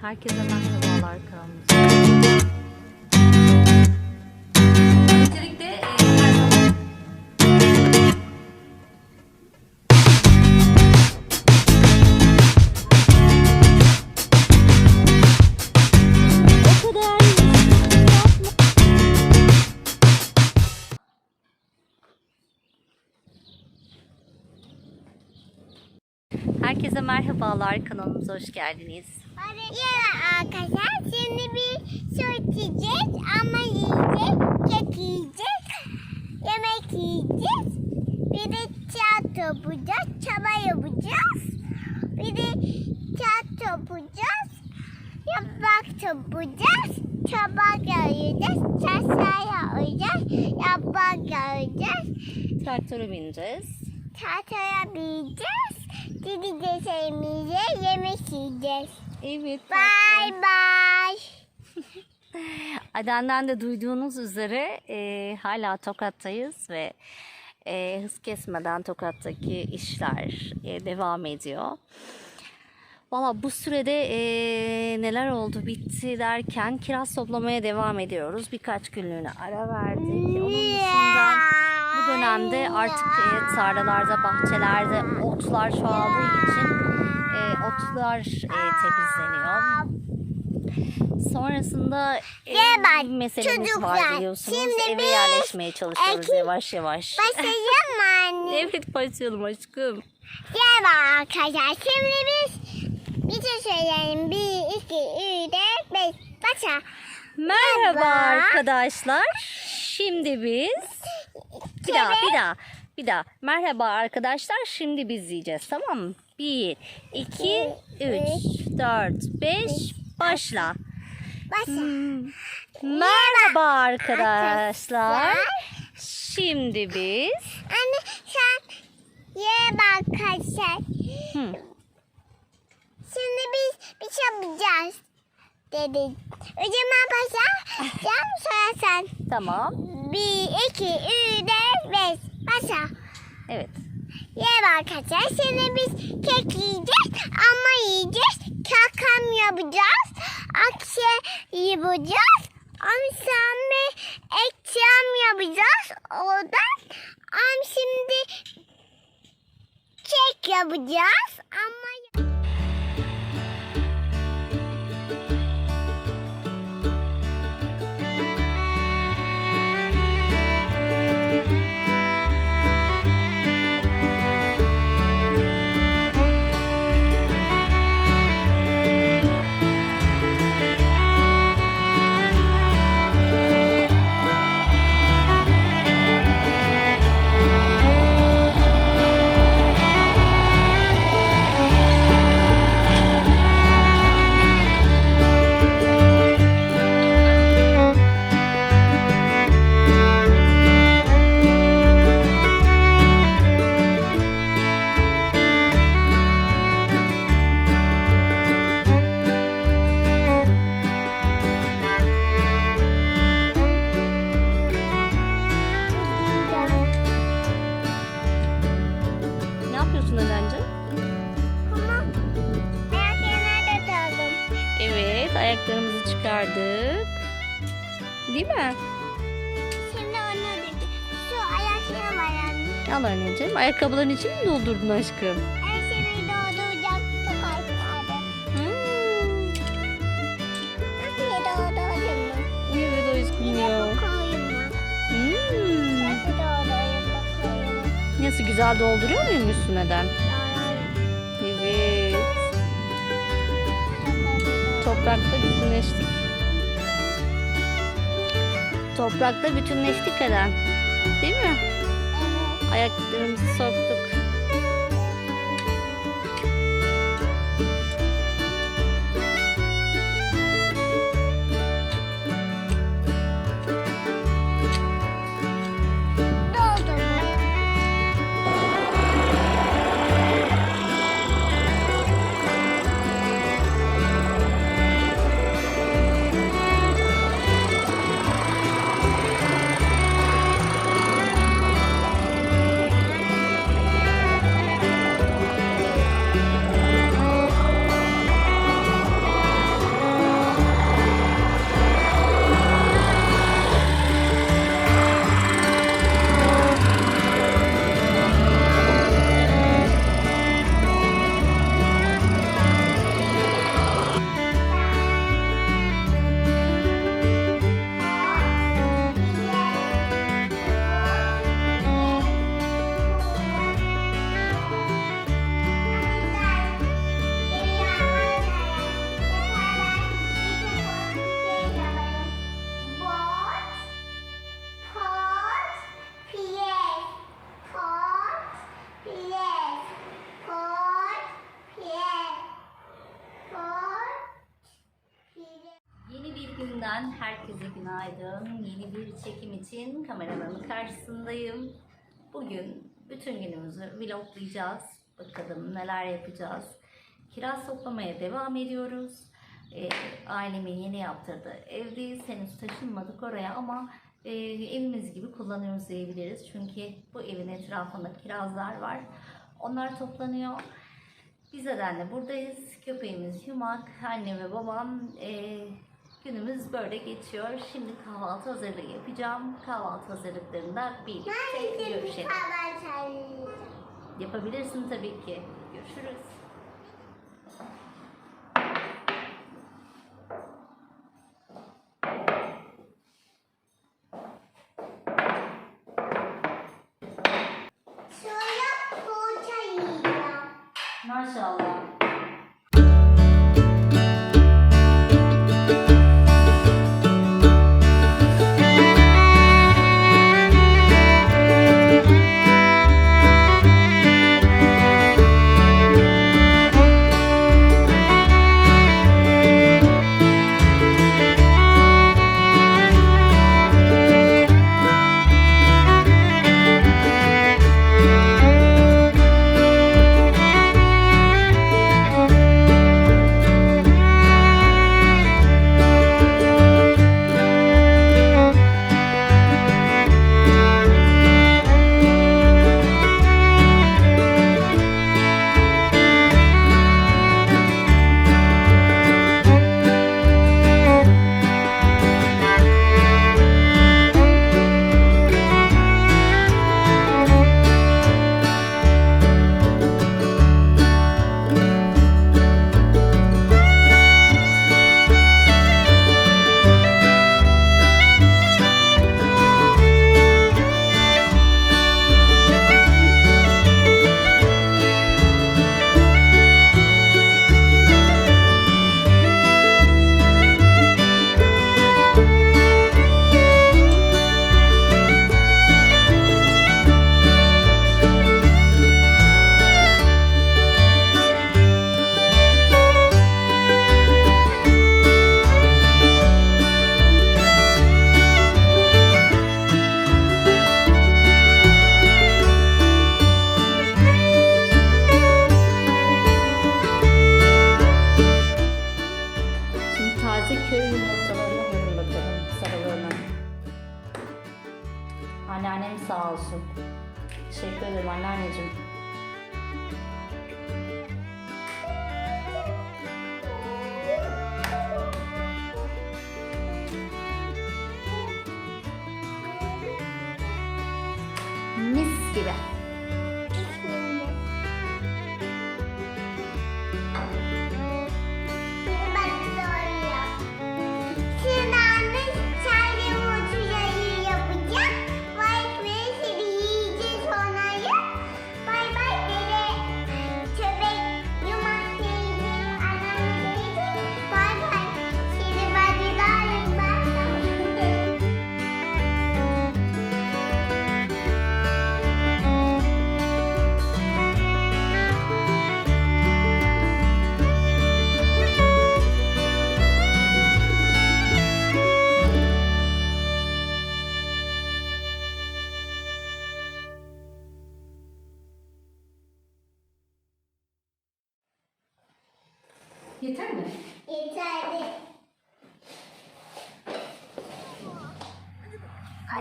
Herkese merhabalar kanalımıza. Öncelikle e, Herkese merhabalar kanalımıza hoş geldiniz. Ya arkadaşlar şimdi bir su içeceğiz ama yiyeceğiz, kek yiyeceğiz, yemek yiyeceğiz. Bir de tiyatro yapacağız, çaba yapacağız. Bir de tiyatro yapacağız, yaprak yapacağız, çaba göreceğiz, çarşıya oyacağız, yaprak göreceğiz. Traktöre bineceğiz. Tiyatroya bineceğiz, gideceğiz evimize, yemek yiyeceğiz. Evet. Bye bye. Aden'den de duyduğunuz üzere e, hala Tokat'tayız ve e, hız kesmeden Tokat'taki işler e, devam ediyor. Valla bu sürede e, neler oldu bitti derken kiraz toplamaya devam ediyoruz. Birkaç günlüğüne ara verdik. Onun dışında bu dönemde artık e, tarlalarda, bahçelerde otlar çoğaldığı için e, otlar e, temizleniyor. Sonrasında e, Merhaba, bir meselemiz var çocuklar. biliyorsunuz. Şimdi Eve biz yerleşmeye çalışıyoruz yavaş yavaş. Başlayalım mı anne? Evet başlayalım aşkım. Merhaba arkadaşlar. Şimdi biz bir şey söyleyelim. Bir, iki, üç, dört, beş. Başla. Merhaba Merhaba. arkadaşlar. Şimdi biz bir daha bir daha bir daha. Merhaba arkadaşlar. Şimdi biz yiyeceğiz tamam mı? 1 2 3 4 5 başla. Başla. Merhaba arkadaşlar. Şimdi biz Anne sen ye bak arkadaşlar. Hı. Şimdi biz bir şey yapacağız. Dedik. Önce ben başlayacağım. Sonra sen. tamam. Bir, iki, üç, dört, beş. Başla. Evet. Ye arkadaşlar. Şimdi biz kek yiyeceğiz ama yiyeceğiz. Kakam yapacağız. Akşe yapacağız. Bir ekşam yapacağız. Oradan. Ama şimdi kek yapacağız. Ama çıkardık. Değil mi? Şimdi onu dedi. Şu ayaklarım var anne. Al anneciğim. Ayakkabıların içini mi doldurdun aşkım? Her şeyi dolduracak sokaklarda. Hmm. Nasıl doldurayım mı? Evet aşkım Bir de ya. bu? Hmm. Nasıl doldurayım bu? Nasıl güzel dolduruyor muyum üstüneden? Evet. Toprakta bütünleştik. Toprakta bütünleştik Eren. Değil mi? Evet. Ayaklarımızı soktuk. Günaydın. Yeni bir çekim için kameranın karşısındayım. Bugün bütün günümüzü vloglayacağız. Bakalım neler yapacağız. Kiraz toplamaya devam ediyoruz. Ee, ailemin yeni yaptırdığı evdeyiz. Henüz taşınmadık oraya ama e, evimiz gibi kullanıyoruz diyebiliriz. Çünkü bu evin etrafında kirazlar var. Onlar toplanıyor. Biz de buradayız. Köpeğimiz Yumak, anne ve babam. e, günümüz böyle geçiyor. Şimdi kahvaltı hazırlığı yapacağım. Kahvaltı hazırlıklarında birlikte görüşelim. Yapabilirsin tabii ki. Görüşürüz. Sağ olsun. Teşekkür ederim anneanneciğim. Mis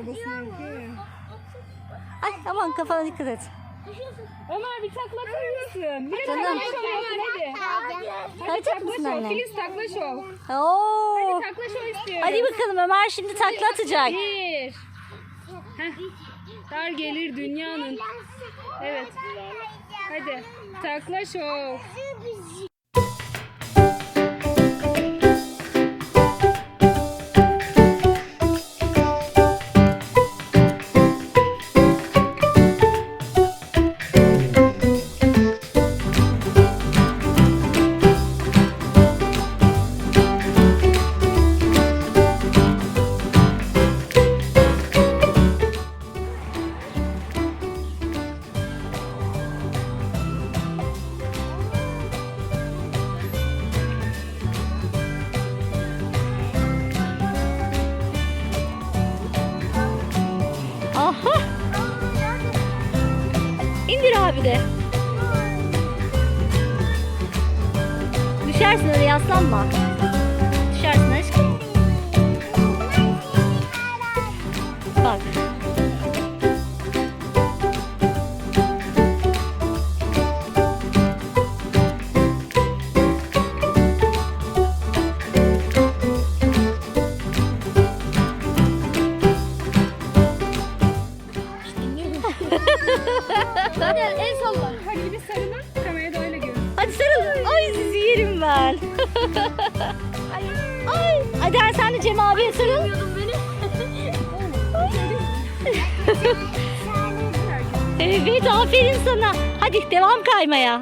Yeterli. Ay aman kafana dikkat et. Ömer bir takla atar mısın? Bir Canım. taklaş ol Ömer hadi. Mısın ol. anne? Filiz taklaş ol. Oo. Taklaş ol istiyorum. Hadi bakalım Ömer şimdi takla atacak. Bir. Heh. Dar gelir dünyanın. Evet. Hadi. Taklaş ol. Bir de. Düşersin öyle yaslanma. Hadi el salla. Hadi bir sarılın. Kamerayı da öyle görün. Hadi sarıl. Ay sizi yerim ben. Ay. Hadi sen de Cem abiye sarıl. Evet aferin sana. Hadi devam kaymaya.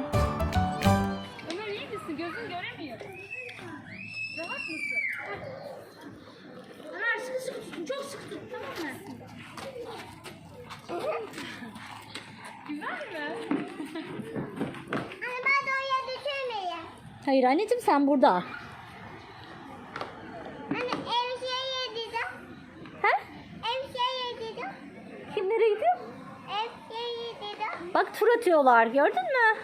Ömer iyi misin? Gözün göremiyor. Rahat mısın? Ömer sıkı sıkı tutun. Çok sıkı tut. Tamam mı? Hayır anneciğim sen burada. Anne ev şey yedirdim. Ha? Ev şey yedirdim. Kim nereye gidiyor? Ev şey yedirdim. Bak tur atıyorlar gördün mü?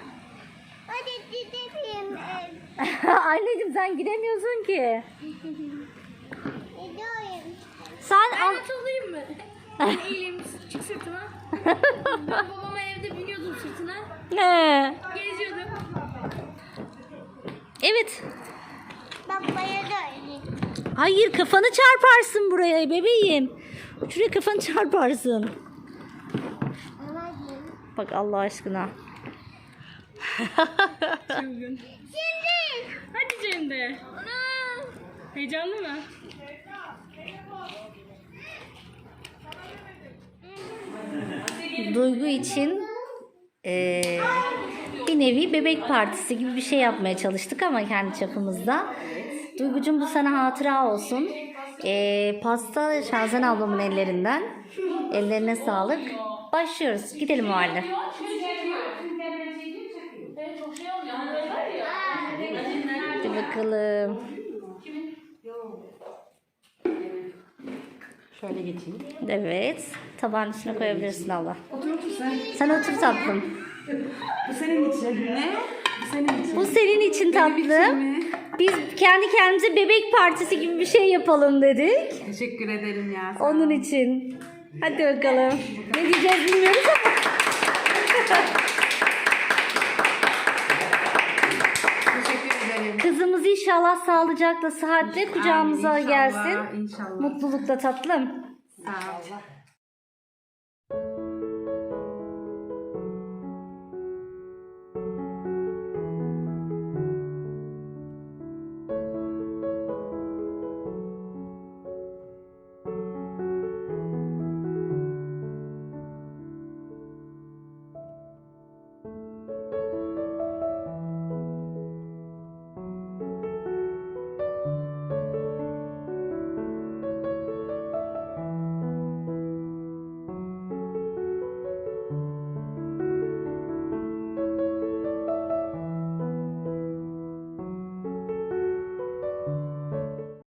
Hadi gidelim ev. anneciğim sen gidemiyorsun ki. Gidiyorum. Sen al. Atılayım mı? Eğilim çık sırtıma. Ben babama evde biniyordum sırtına. He. Geziyordum. Evet. Bak da öyle. Hayır kafanı çarparsın buraya bebeğim. Şuraya kafanı çarparsın. Bak Allah aşkına. Çılgın. Şimdi. Hadi Cem de. Ana. Heyecanlı mı? Duygu için eee, bir nevi bebek partisi gibi bir şey yapmaya çalıştık ama kendi çapımızda. Duygucum bu sana hatıra olsun. Eee, pasta Şazen ablamın ellerinden. Ellerine sağlık. Başlıyoruz. Gidelim o halde. Hadi bakalım. Şöyle geçeyim. Evet. Tabağın içine koyabilirsin Allah. Otur otur sen. Sen otur tatlım. Bu senin için. Ne? Bu senin için. Bu senin için mi? Biz kendi kendimize bebek partisi gibi bir şey yapalım dedik. Teşekkür ederim ya. sağ Onun için. Hadi bakalım. Ne diyeceğiz bilmiyoruz ama. Teşekkür ederim. Kızımız inşallah sağlıcakla, sıhhatle kucağımıza Amin, inşallah, gelsin. İnşallah. Mutlulukla tatlım. Sağ ol.